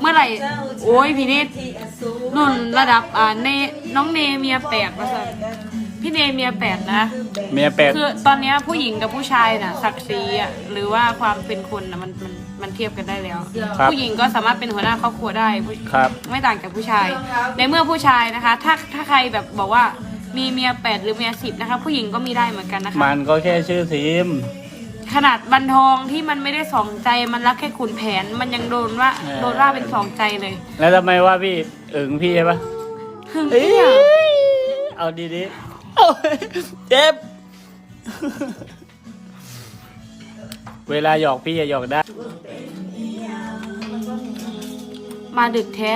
เมื่อไหร่ โอ้ยพี่นิดนุ่นระดับอ่าเนน้องเนเมียแปดมาสันพี่เนเมียแปดนะ เมียแปดคือตอนเนี้ยผู้หญิงกับผู้ชายน่ะศักดิ์ศรีอะหรือว่าความเป็นคนน่ะมันมันมันเทียบกันได้แล้ว ครับผู้หญิงก็สามารถเป็นหัวหน้าครอบครัวได้ผู้ครับ ไม่ต่างจากผู้ชาย ในเมื่อผู้ชายนะคะ ถ้าถ้าใครแบบบอกว่า มีเมียแปดหรือเมียสิบนะคะ ผู้หญิงก็มีได้เหมือนกันนะคะ มันก็แค่ชื่อทีม ขนาดบันทองที่มันไม่ได้สองใจมันรักแค่ขุนแผน มันยังโดนว่าเออ โดนว่าเป็นสองใจเลยแล้วทำไมว่าพี่เอิงพี่ใช่ปะหึงเนี่ยเอาดีๆเอาเจ็บ เวลาหยอกพี่อย่าหยอกได้ มาดึกแท้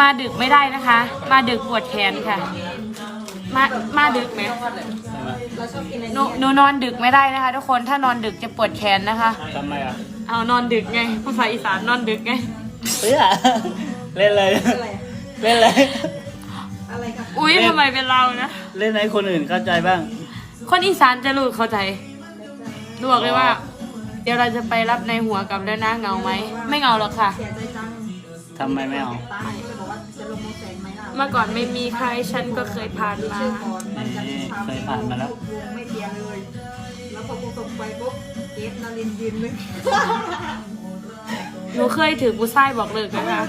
มาดึกไม่ได้นะคะ มาดึกปวดแขนค่ะ มามาดึกไหมหนูหนูนอนดึกไม่ได้นะคะ ทุกคนถ้านอนดึกจะปวดแขนนะคะ ทำไมอะเอานอนดึกไงภาษาอีสานนอนดึกไงเฮ้ยเล่นเลย เล่นเลย อุ้ยทำไมเป็นเรานะ เล่นให้คนอื่นเข้าใจบ้าง คนอีสานจะรู้เข้าใจรู้บอกเลยว่า เดี๋ยวเราจะไปรับในหัวกับแล้วนะเหงาไหม ไม่เหงาหรอกค่ะ ทำไมไม่เอา เมื่อก่อนไม่มีใครฉันก็เคยผ่านมา นี่เคยผ่านมาแล้ว ไม่เทียนเลย แล้วพอกูส่งไปปุ๊บเกสนารินยืนเลยหนูเคยถือผู้ชายบอกเลิกนะคะ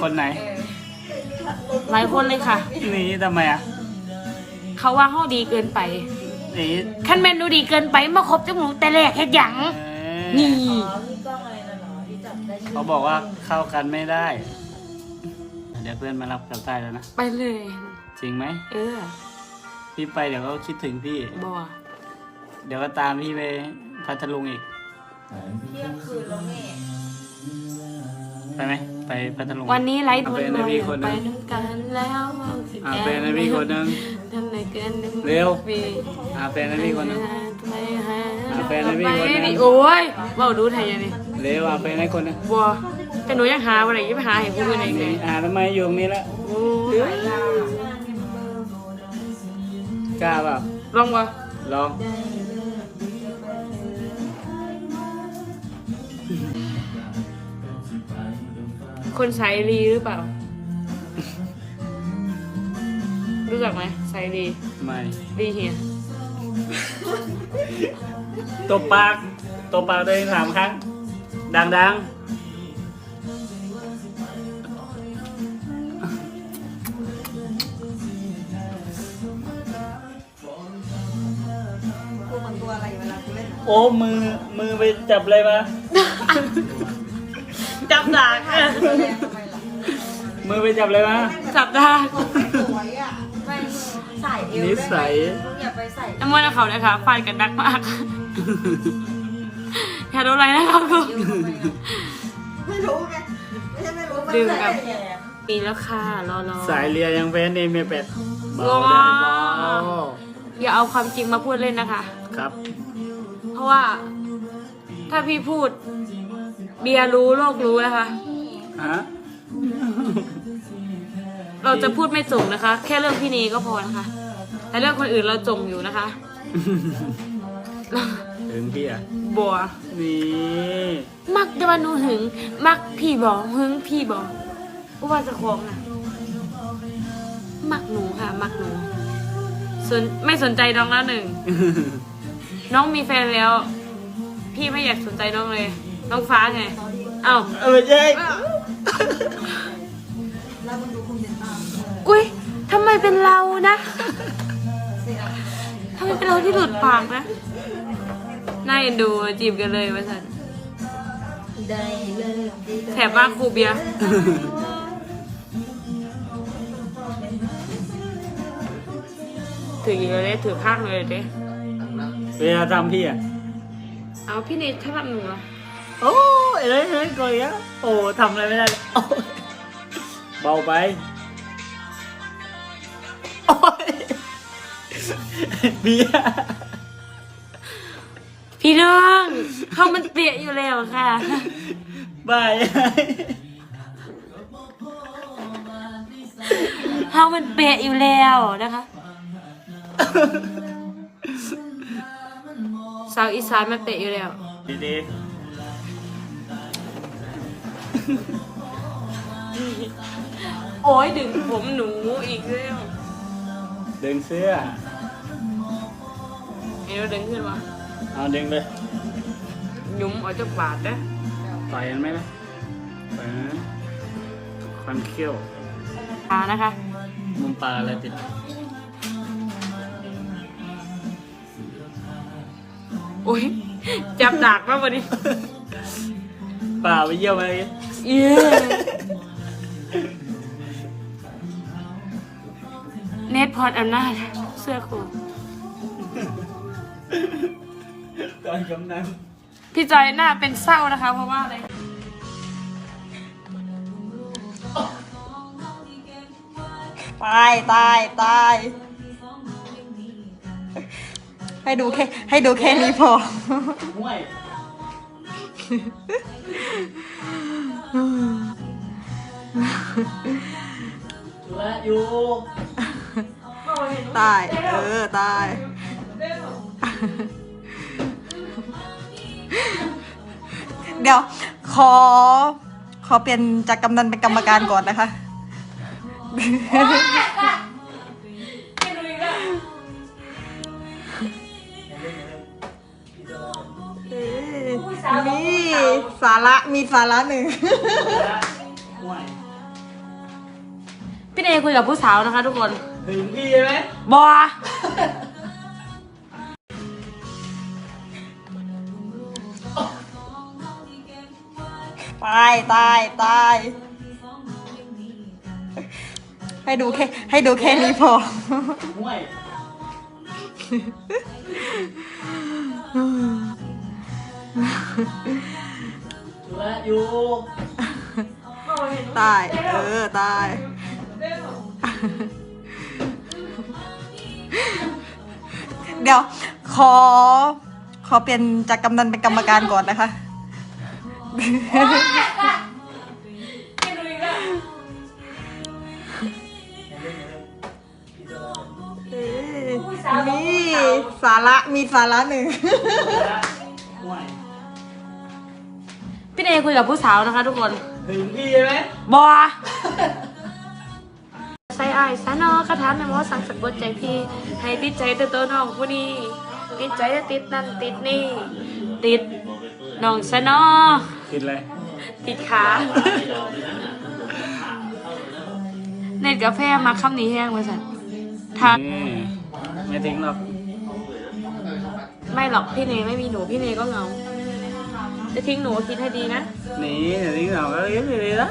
คนไหน หลายคนเลยค่ะหนี่ทำไมอะ เขาว่าเฮาดีเกินไปหนี่คันแมนดูดีเกินไปมาคบจมูกแต่แรกเฮ็ดหยังนี่ เขาบอกว่าเข้ากันไม่ได้ เดี๋ยวเพื่อนมารับกลับใต้แล้วนะ ไปเลย จริงไหม เออ พี่ไปเดี๋ยวก็คิดถึงพี่ บอเดี๋ยวก็ตามพี่ไปพัทลุงอีกไปไหม ไปพัทลุง วันนี้ไลฟ์เอาบเป็นนมาพี่คนหไปนึงน้ำกันแล้วเอาเป็นนะพี่คนหนึง ทำไมเกินหนึ่งเร็ว ปีเอาเป็นนะพี่คนหนึง ทำไมหาเอาเป็นนะพี่คนหนึ่ง ไปดิโอ้ยเว่าดูไทยยังนี่เร็วเอาเป็นให้คนหนึง บัว แต่หนูยังหาอะไรยังไปหาเห็นผู้อื่นเองเลยอ่าทำไมอยู่ตรงนี้แล้วโอ้ยกล้าเปล่าลองวะลองคนสายรีหรือเปล่า รู้จักไหมสายรีไม่รีเฮียตบปากตบปากตัวเองสามครั้ง ดังกู โอ้มือมือไปจับอะไรมา จับดากแสดงทำไมล่ะมือไปจับอะไรมา จับดากสวยอะไม่ใส่เอวนิสัย อย่าไปใส่น้ำมันเขาเลยค่ะฟาดกันดักมาก อย่าโดนอะไรนะคะคุณไม่รู้ไงไม่ใช่ไม่รู้มันดื่มใส่กับแหมมีแล้วค่ะรอรอ สายเรียยังแพ้เนเมียเป็ดเบาว้าได้เบาอย่าเอาความจริงมาพูดเล่นนะคะ ครับเพ ราะว่า ถ้าพี่พูด เบียร์รู้โลกรู้นะคะ ฮะ เราจะพูดไม่จงนะคะ แค่เรื่องพี่เนก็พอนะคะแต่เรื่องคนอื่นเราจงอยู่นะคะถึงพี่อะบัวนี่มักแต่ว่าหนูหึง มักพี่บอกหึงพี่บอกกูว่าจะคองนะมักหนูค่ะ มักหนูสนไม่สนใจน้องแล้วหนึ่ง น้องมีแฟนแล้ว พี่ไม่อยากสนใจน้องเลย น้องฟ้าไง เอ้าเออใช่แล้วมึงดูคุณเป็นตามอุ้ยทำไมเป็นเรานะทำไมเป็นเราที่หลุดปากนะน่าเอ็นดูจีบกันเลยว่าสันได้เลยแถบมากครูเบียร์ถืออีกเลยถือข้างเลยเด้ เวลาทำพี่อะ เอาพี่เนทถ้าทำหนูเหรอโอ้ยเอ้ยเอ้ยก่อยอะโอ้ทำอะไรไม่ได้เลยโอ้ยเบาไปโอ้ยเบียร์พี่น้องเขามันเปียกอยู่แล้วค่ะ บายเขามันเปียกอยู่แล้วนะคะ สาวอีสานมาเตะอยู่แล้วดีโอ้ยดึงผมหนูอีกแล้วๆดึงเสื้อเอวดึงขึ้นมาเอาดึงเลยยุ้มออกจากบาดนะต่อยกันไหมล่ะต่อยนะควันเขี้ยวตานะคะ มุมปลาอะไรติด อ้ยจับดากมากวันนี้ปลาไปเยี่ยวไปเย้เนตพรอำนาจเสื้อครูตอนกำนันพี่จอยหน้าเป็นเศร้านะคะ เพราะว่าอะไรตายตายตาย ให้ดูแค่ให้ดูแค่นี้พอ ห่วยจุฬาอยู่ตาย เออ ตาย เดี๋ยว ขอ ขอเปลี่ยนจากกำนันเป็นกรรมการก่อนนะคะ นี่ สาระมีสาระหนึ่ง ห่วยพี่เนยคุยกับผู้สาวนะคะ ทุกคนถึงพี่ใช่ไหมบอตายตายตายให้ดูแค่ให้ดูแค่นี้พอ ห่วย จุฬาอยู่ตาย เออ ตาย เดี๋ยว ขอ ขอเปลี่ยนจากกำนันเป็นกรรมการก่อนนะคะ นี่ สาระมีสาระหนึ่ง ห่วย พี่เนยคุยกับผู้สาวนะคะ ทุกคนถึงพี่ใช่ไหมบอใส่อายซะเนอคาถามในหมอสั่งสะกดใจพี่ ให้ติดใจแต่ตัวน้องผู้นี้ติดใจจะติดนั่นติดนี่ ติดน้องซะเนอติดอะไรติดขาเน็ตกาแฟมาคำนี้แห้งมาสันทานนี่ไม่ทิ้งหรอก ไม่หรอกพี่เนยไม่มีหนูพี่เนยก็เหงา จะทิ้งหนูคิดให้ดีนะ นี่เดี๋ยวทิ้งเราก็เลี้ยงเลยนะ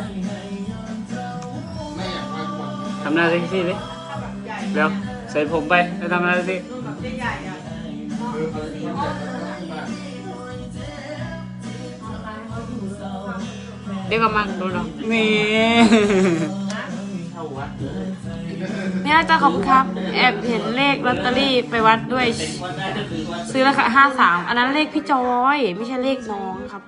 ทำหน้าเซ็กซี่ดิเร็วใส่ผมไปแล้วทำหน้าเซ็กซี่เดี๋ยวก็มังดูเนาะนี่ เนี่ยอาจารย์ขอบคุณครับ แอบเห็นเลขลอตเตอรี่ไปวัดด้วย ซื้อราคาห้าสามอันนั้นเลขพี่จอย ไม่ใช่เลขน้องครับ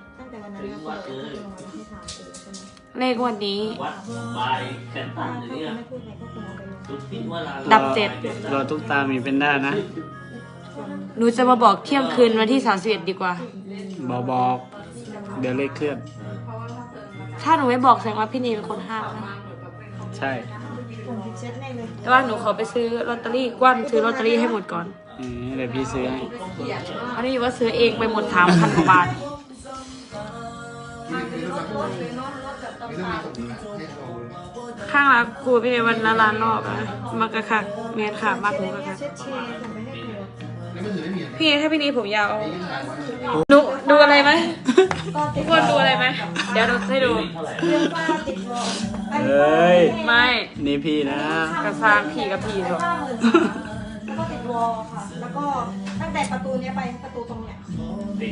เลขวันนี้ วัดบายแขนต่างอย่างเนี้ยสุดที่ว่าลาดับเจ็ด รอทุกตามีเป็นได้นะหนูจะมาบอกเที่ยงคืนวันที่สามสิบเอ็ดดีกว่า บอกบอกเดี๋ยวเลขเคลื่อน ถ้าหนูไม่บอกแสดงว่าพี่เนยเป็นคนห้ามนะ ใช่ แต่ว่าหนูขอไปซื้อลอตเตอรี่กว้านซื้อลอตเตอรี่ให้หมดก่อนนี่เดี๋ยวพี่ซื้อให้อันนี้ว่าซื้อเองไปหมดสามพันกว่าบาทข้างรักครูพี่เนยวันละล้านรอบนะมากระคักเมนค่ะมากหนูกระคัก พี่เนยถ้าพี่เนยผมยาวเอาดูดูอะไรไหมทุกคนดูอะไรไหมเดี๋ยวเราให้ดู เฮ้ย ไม่นี่พี่นะกระซางผีกับผีหรอกแล้วก็ติดวอลค่ะ แล้วก็ตั้งแต่ประตูเนี้ยไปประตูตรงเนี้ย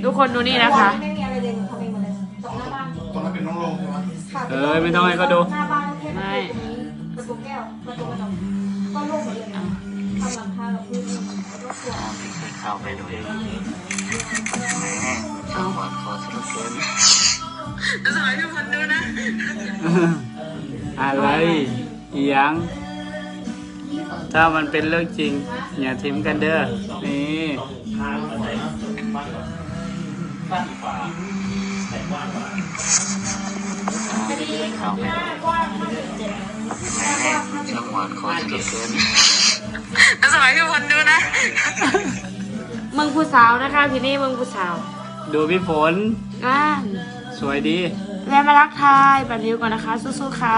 ทุกคนดูนี่นะคะ ไม่มีอะไรเลยหนูทำเองหมดเลยตรงหน้าบ้านตอนนั้นเป็นน้องลงใช่ไหมค่ะเอ้ยไม่ต้องให้เขาดู หน้าบ้านแค่ไม่ประตูแก้วประตูกระจกก็โล่งหมดเลยนะ ทำหลังคากับพื้นแล้วก็ครัวเข้าไปดูเองเอาก่อนขอสรุปเกินสมัยทุกคนดูนะ อะไรอีหยัง ถ้ามันเป็นเรื่องจริง อย่าทิ้มกันเด้อ นี่ทางอะไรกว้างกว่าสั้นกว่าแต่กว้างกว่าพอดีหน้ากว้างห้าสิบเจ็ดหน้ากว้างห้าสิบจังหวัดคอยจะเกิน แล้วสมัยพี่พลดูนะมึงผู้สาวนะคะพี่นี่มึงผู้สาวดูพี่ฝน อ่านสวยดี แวะมารักทายบันทิวก่อนนะคะ สู้ๆค่ะ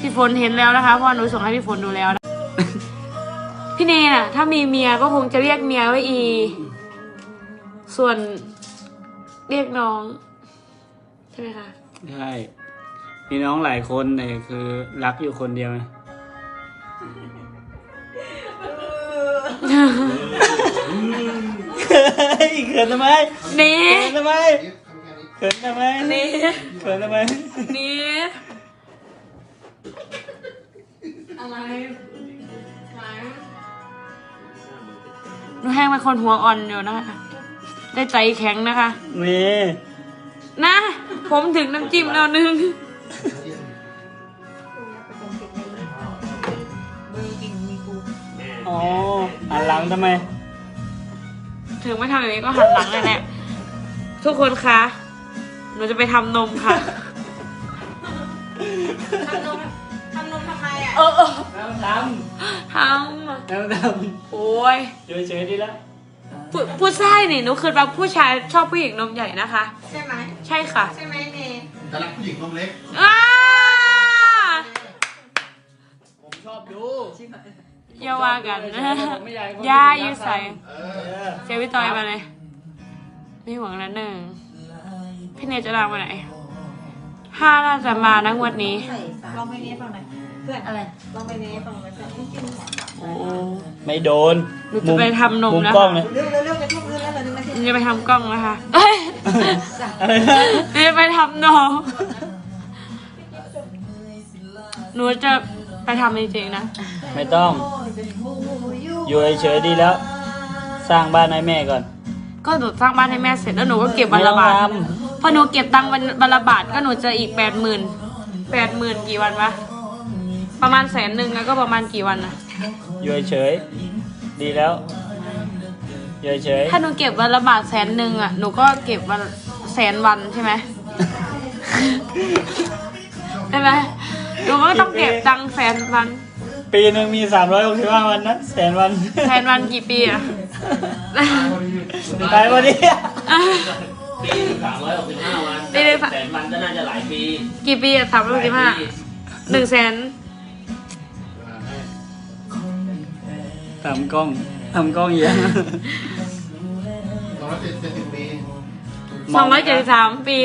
พี่ฝนเห็นแล้วนะคะเพราะหนูส่งให้พี่ฝนดูแล้วนะพี่เนน่ะ ถ้ามีเมียก็คงจะเรียกเมียว่าอี ส่วนเรียกน้อง ใช่ไหมคะ ใช่ มีน้องหลายคนแต่คือรักอยู่คนเดียวไง เฮ้ยเขินทำไมนี่เขินทำไมเขินทำไมนี่เขินทำไมนี่อะไรหนูแห้งเป็นคนหัวอ่อนอยู่นะคะ ได้ใจแข็งนะคะ นี่ นะ ผมถึงน้ำจิ้มแล้วนึง อ๋อหันหลังทำไม ถึงไม่ทำแบบนี้ก็หันหลังเลยแหละทุกคนคะ หนูจะไปทำนมค่ะ ทำนมทำนมทำไมอะ เออเออน้ำดทำอะำน้ำดโอ้ยำอยู่เฉยๆดีแล้วผู้ผู้ชายนี่หนูคือแบบผู้ชายชอบผู้หญิงนมใหญ่นะคะ ใช่ไหม ใช่ค่ะใช่ไหมเนแต่รักผู้หญิงนมเล็ก อ้าผมชอบดู อย่าว่ากันนะผมไม่อยากให้คนย่าอื่นอยู่ใส่เอเอออเจวิตอยมาเลย ไม่หวังแล้วหนึ่งพี่เนยจะลามาไหนห้าน่าจะมานะงวันนี้ลองไปเนี้ฟังหน่อยเพื่อนอะไรลองไปเนี้ฟังหน่อยเพื่อนจิ้มหัวโอ้ไม่โดนหนูจะไปทำนมมุมแล้วกล้องเลยเร็วเร็วเร็วจะทุ่มเรื่องแล้วเราดึงมาสิหนูจะไปทำกล้องนะคะเอ้ยอะไรนะหนูจะไปทำนมหนูจะ ไปทำจริงๆนะ ไม่ต้อง อยู่เฉยๆดีแล้ว สร้างบ้านให้แม่ก่อน ก็หนูสร้างบ้านให้แม่เสร็จแล้วหนูก็เก็บวันละบาทไม่ต้องทพอหนูเก็บตังค์วันวันละบาทก็หนูจะอีกแปดหมื่นแปดหมื่นกี่วันวะประมาณแสนหนึ่งแล้วก็ประมาณกี่วันนะอยู่เฉยๆดีแล้วอยู่เฉยถ้าหนูเก็บวันละบาทแสนหนึ่งอะหนูก็เก็บวันแสนวันใช่ไหม ใช่ไหม หนูก็ต้องเก็บตังค์แสนวันๆปีหนึ่งมี 365 วันนะแสนวันแสนวันกี่ปีอะตายวันนี้ปีสามร้อยหกสิบห้าวันปีหนึ่ง แสนวันก็น่าจะหลายปีกี่ปีอะสามร้อยสิบห้าลยปีหนึ่งแสนทำกล้องทำกล้องเยอะสองร้อยเจ็ดสิบปีสองร้อยเจ็ดสิบสามปี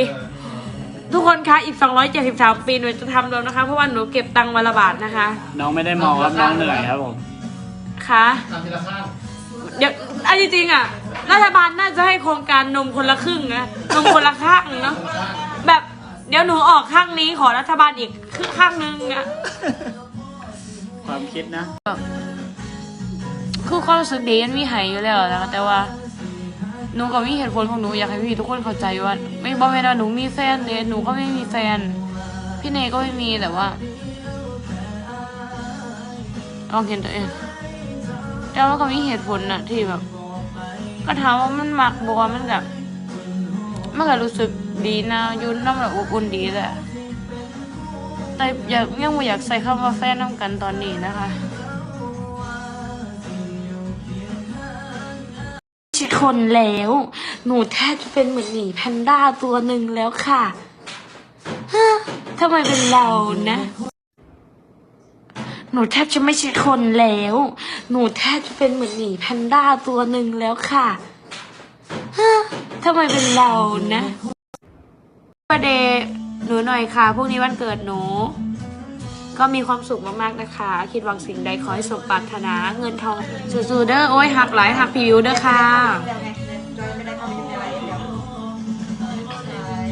ทุกคนคะอีก 273 ปีหนูจะทำรวมนะคะ เพราะว่าหนูเก็บตังค์วันละบาทนะคะน้องไม่ได้มองครับน้องเหนื่อยครับผม ค่ะทำทีละข้างเดี๋ยวอันจริงๆอะรัฐบาลน่าจะให้โครงการนมคนละครึ่งนะนมคนละข้างเนาะแบบเดี๋ยวหนูออกข้างนี้ขอรัฐบาลอีกครึ่งข้างนึงอะ ความคิดนะ คือความรู้สึกดีมันมีใหายอยู่แล้วนะคะแต่ว่า หนูก็มีเหตุผลของหนูอยากให้พี่ทุกคนเข้าใจว่า ไม่บอกไม่ได้หนูมีแฟนเลยหนูก็ไม่มีแฟน พี่เนยก็ไม่มีแต่ว่าลองเห็นตัวเองแต่ว่าก็มีเหตุผลนะที่แบบ ก็ถามว่ามันมักบอกว่ามันแบบมันก็รู้สึกดีนะยุ่น้ำแบบอบอุ่นดีแหละแต่อยากยังไม่อยากใส่คำว่าแฟนน้ำกันตอนนี้นะคะ ชิดคนแล้ว หนูแทบจะเป็นเหมือนหมีแพนด้าตัวหนึ่งแล้วค่ะฮะทำไมเป็นเรานะ หนูแทบจะไม่ใช่คนแล้ว หนูแทบจะเป็นเหมือนหมีแพนด้าตัวหนึ่งแล้วค่ะฮะทำไมเป็นเรานะประเดหนูหน่อยค่ะพรุ่งนี้วันเกิดหนู ก็มีความสุขมากๆนะคะ คิดหวังสิ่งใดขอให้สมปรารถนาเงินทองสู้ๆเด้อโอ้ยหักหลายหักผิวเด้อค่ะเดี๋ยวไงจอยไม่ได้เข้าไปยุ่งในอะไรเดี๋ยวทำเลย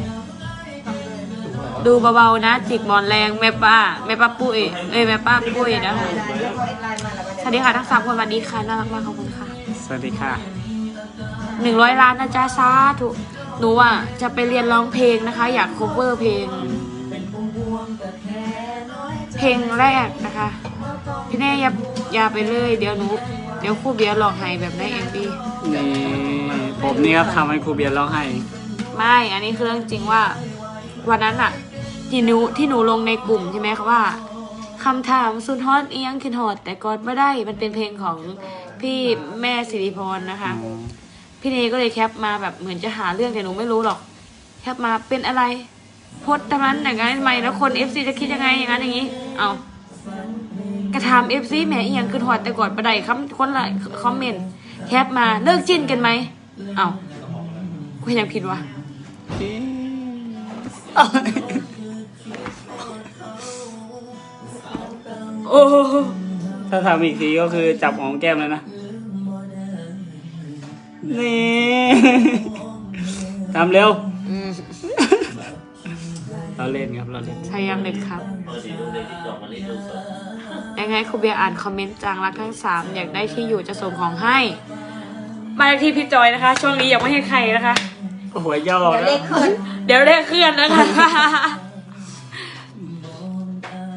ดูเบาๆนะ จิกหมอนแรงแม่ป้าแม่ป้าปุ้ยเอ้ยแม่ป้าปุ้ยนะคะได้เดี๋ยวพอเอ็นไลน์มาแล้วก็สวัสดีค่ะทั้งสามคนสวัสดีค่ะน่ารักมากขอบคุณค่ะ สวัสดีค่ะหนึ่งร้อยล้านนะจ๊ะสาธุหนูอะจะไปเรียนร้องเพลงนะคะ อยาก cover เพลงเพลง แรกนะคะ พี่แน่อย่าอย่าไปเลย เดี๋ยวหนูเดี๋ยวครู่เบียร์ลองให้แบบในเอ็มบีนี่ไปผมนี่ครับทำให้ครูเบียร์ร้องไห้ ไม่อันนี้คือเรื่องจริงว่า วันนั้นอะที่หนูที่หนูลงในกลุ่มใช่ไหมคะว่าคำถามสุดฮอตเอียงขึ้นฮอตแต่กดไม่ได้มันเป็นเพลงของพี่แม่สิริพรนะคะ พี่เนก็เลยแคปมาแบบเหมือนจะหาเรื่องแต่หนูไม่รู้หรอก แคปมาเป็นอะไรโพสต์ทำนั้นอย่างนั้นทำไมแล้วคนเอฟซีจะคิดยังไงอย่างนั้นอย่างนี้ เอากระทำเอฟซีแหมอีหยังคือหอดแต่ก่อนประไดคำคนละคอมเมนต์แคปมาเลิกจิ้นกันไหมเอากูยังผิดวะโอ้ถ้าทำอีกทีก็คือจับหอมแก้มเลยนะ นี่ทำเร็ว เราเล่นครับเราเล่นพยายามเด็ดครับพอดีดูในติ๊กต็อกวันนี้ดูสดยังไงครูเบียร์อ่านคอมเมนต์จางรักทั้งสามอยากได้ที่อยู่จะส่งของให้ มาที่พี่จอยนะคะ ช่วงนี้ยังไม่ให้ใครนะคะหัวย่อเดี๋ยวนะเลขขึ้นเดี๋ยวเรียกเคลื่อนนะคะ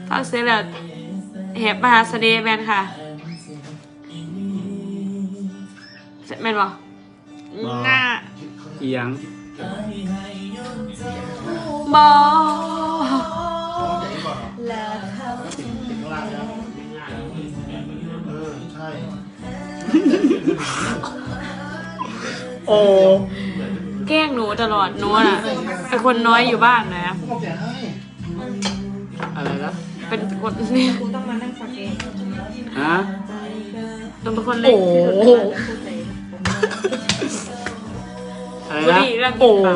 ฟังเสียงแล้วแหบมหาเสน่ห์แมนค่ะแมนบอหน้าเอียง บอเออใช่ โอ้แกล้งหนูตลอดหนูน่ะเป็นคนน้อยอยู่บ้านนะ ผมบอกอย่าให้อะไรนะเป็นคนนี่กูต้องมานั่งฟังเองฮะหนูเป็นคนเล็กที่สุดในบ้านนะอะไรบุนะหรี่เรื่องกิโอ้นปะ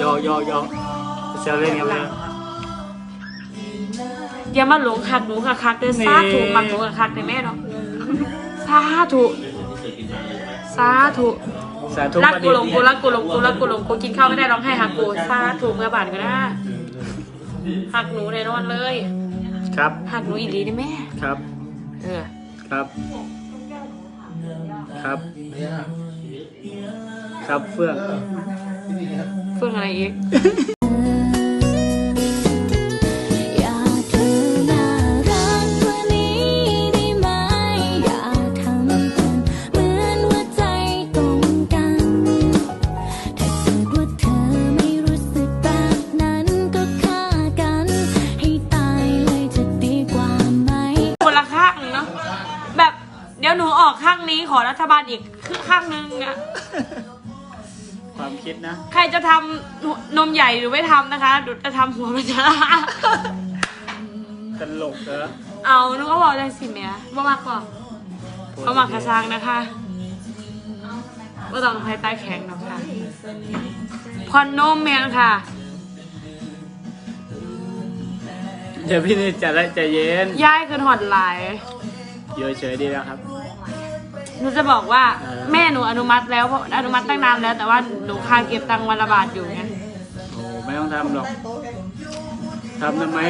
ยอยอยอ เซลเล่นกันเลยอย่ามาหลงคักหนูคักคักๆเด้อนี่สาธุมักหนูคักคักๆเด้อแม่เนาะสาธุที่เคยกินมาเลยสาธุสาธุรักประกูเดี๋ยหลงกูรักกูหลงกูรักกูหลงกูกินข้าวไม่ได้ร้องไห้หักกูสาธุเมื่อบานก็ได้หักหนูแน่นอนเลย ครับหักหนูอีหลีได้แม่ครับ เออครับ ครับเนี่ยครับเฟื่องที่นี่ครับเฟื่องอะไรอีก ข้างนี้ขอรัฐบาลอีกข้างนึงอะความคิดนะ ใครจะทำนมใหญ่หรือไม่ทำนะคะหนูจะทำหัวมันจะตลกเหรอเอาหนูก็บอกได้สิแม่บ่มากกว่าบ่มากกระซังนะคะว่าต้องให้ใต้แข็งหรอกค่ะคอนโนมแมนค่ะเดี๋ยวพี่นี่จะได้ใจเย็น ย้ายคือหอดหลายอยู่เฉยๆดีแล้วครับ หนูจะบอกว่าเออแม่หนูอนุมัติแล้วเพราะอนุมัติตั้งนานแล้ว แต่ว่าหนูคาเก็บตังค์วันละบาทอยู่ไงโอ้ไม่ต้องทำหรอกทำทำไม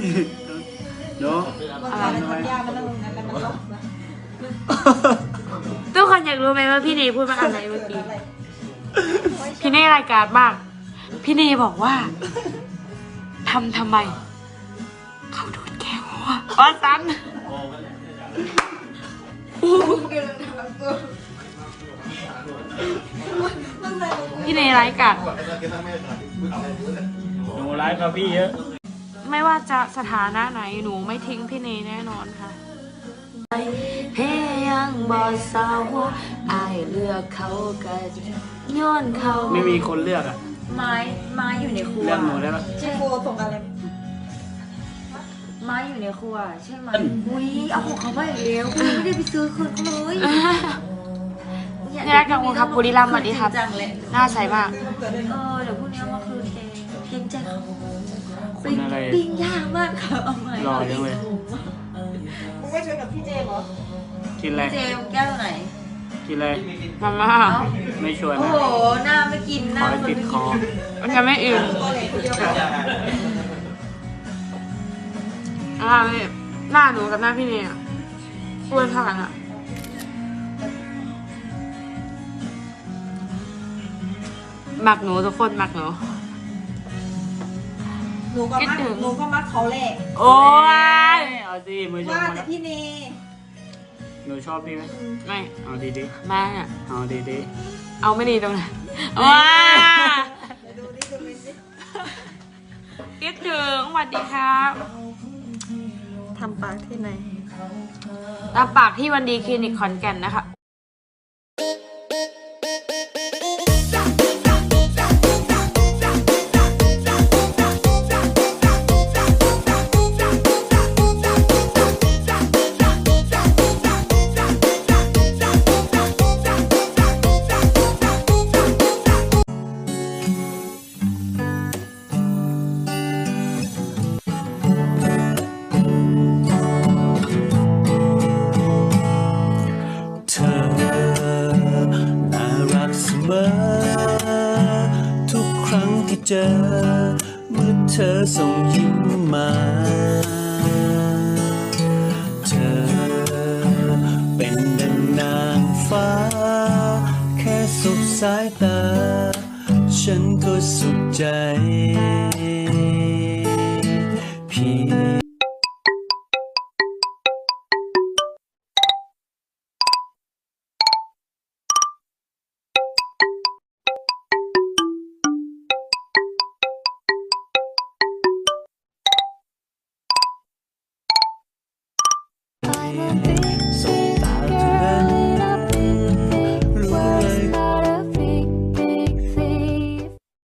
นี่เนาะอะไรทำทำไมยามันต้องลงนั้นมันต้องทุกคนอยากรู้ไหมว่าพี่เนยพูดว่าอะไรเมื่อกี้พี่เน่รายการมาก พี่เนยบอกว่าทำทำไม เขาโดนแกล้งหัวว่าซัน พี่เนยรายการบอกให้เราเก็บทั้งแม่ก่อนเอาให้รู้เลยหนูร้ายกับพี่เยอะ ไม่ว่าจะสถานะไหนหนูไม่ทิ้งพี่เนยแน่นอนค่ะเพียงบอสาวอายเลือกเขาก็ย้อนเขาไม่มีคนเลือกอะไม้ไม้อยู่ในครัวเลือกหนูได้ปะใช่ครัวส่งอะไร ไม้อยู่ในครัวใช่ไหมอืมอุ้ยเอาของเขาไปอีกแล้วกูไม่ได้ไปซื้อคืนเขาเลยนี่รักกับคุณครับบุรีรัมย์สวัสดีครับจังเลยหน้าใสมากเออเดี๋ยวพรุ่งนี้เอามาคืนแกเกรงใจเขาคนอะไรปิ้งยากมากค่ะเอาใหม่รอจังเลยมึงไม่ชวนกับพี่เจมเหรอกินอะไรเจมแก้วไหนกินอะไรมาม่าไม่ชวนโอ้นะโหหน้าไม่กินหขน้าอให้คนติดไม่คกิอนมันจะไม่อิ่มตั หน้าพี่หน้าหนูกับหน้าพี่เนี่ยอ้วนเท่ากันอะหมักหนูทุกคนหมักหนู หนูก็มัดหนูก็มัดเขาแหละโอ้ยเอาดิมือชกว่ามาแต่พี่เนหนูชอบพี่ไหมไม่เอาดีดีมาเนี่ะเอาดีดีเอาไม่ดีตรงไหนว้าเดูดิดูดิคิดถึงสวัสดีครับ ทำปากที่ไหนทำปากที่วันดีคลินิกขอนแก่นนะคะ สายตา ฉันก็สุขใจ